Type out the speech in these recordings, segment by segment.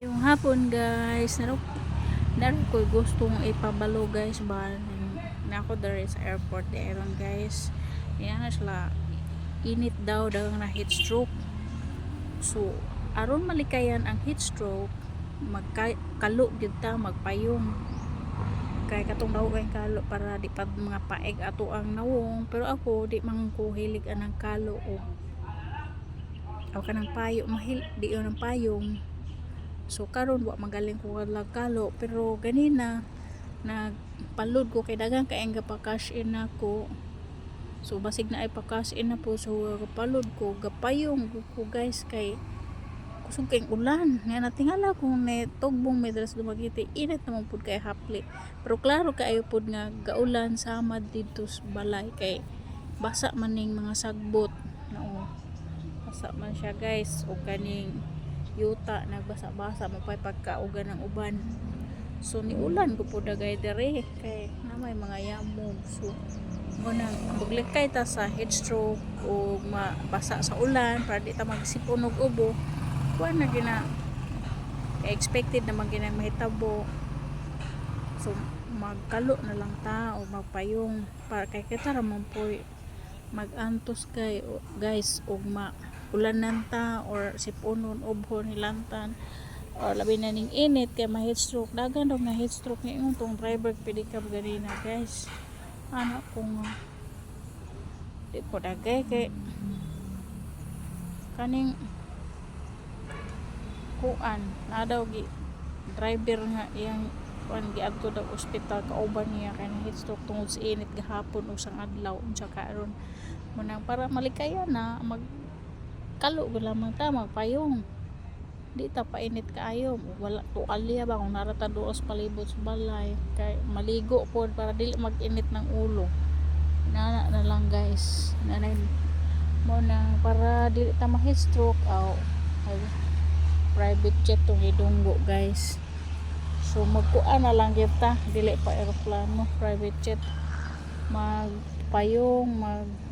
Yung hapon guys, naroon ko gustong ipabalo guys ba? Na ako dari sa airport aron guys. Yan sila. Init daw daw na heat stroke. So aron malikayan ang heat stroke magkalo gyud magpayong. Kay katong daw kay kalo para di pa mga paeg ato ang nawong. Pero ako di man hilig anang kalo o o kanang payo mahil di yun ang payong So karon wa magaling ko kadlag kalo pero ganina nagpalod ko kay dagang kay nga pa cash in ako. So basig na ay pa cash in na po. So palod ko gapayong ko guys kay kusog kay ulan. Nga natingala ko ni tugbong medras dumagiti init naman pud kay hapli. Pero klaro kaayo pud nga gaulan sama dito sa balay kay basa man ning mga sagbot. No basa man siya guys. O kaning yuta nagbasa-basa mapay pagkaugan ng uban. So ni ulan ko po dagay dere kay na may mga yamog. So mo nang maglikay ta sa heat stroke o mabasa sa ulan para di ta magsipon og ubo kuan na gina expected na magina mahitabo. So magkalo na lang ta o magpayong para kay kita ramon po magantos kay guys og ma ulanan ta or sipunon ubhon nilantan or labi na ning init kay ma heat stroke. Dagan daw na heat stroke ngayon tong driver pedicab ganina guys. Ano kung di ko dagay kay kaning kuan na daw gi driver nga iyang kuan giadto daw ospital kauban niya kay heat stroke tungod sa init gahapon sang adlaw unsa karon mo nang para malikaya na mag kalo lamang ta magpayong di ta painit kaayo wala tualya ba kung narata duos palibot sa balay. Kay maligo po para dili mag-init ng ulo. Nana na lang guys. Nanay mo na para dili ta ma stroke aw. Ay private jet tong idunggo guys. So magkuan na lang kita dili pa aeroplano private jet. Magpayong mag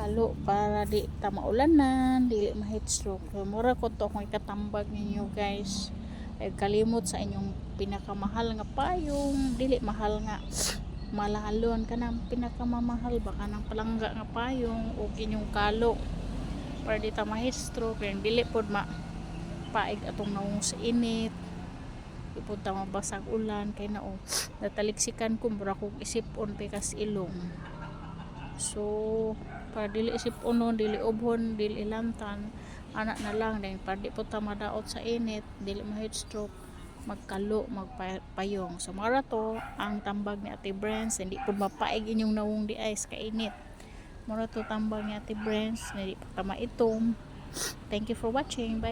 kalo para di ta maulanan dili ma heat stroke mura ko to kung ikatambag ninyo guys. Ay kalimot sa inyong pinakamahal nga payong dili mahal nga malahalon. Ka ng pinakamamahal baka ng palangga nga payong o inyong kalo para di ta ma heat dili pod ma paig atong naong sa init ipunta mabasag ulan. Kay na o nataliksikan ko mura kong isipon pikas ilong So, para dili isip unon, dili ubhon, dili ilantan, anak na lang din para di po ta madaot sa init, dili ma heat stroke, magkalo, magpayong. So, mara to ang tambag ni Ate Brens, hindi po mapaig inyong nawong di ice kainit. Mara to tambag ni Ate Brens, hindi po ta maitom. Thank you for watching. Bye.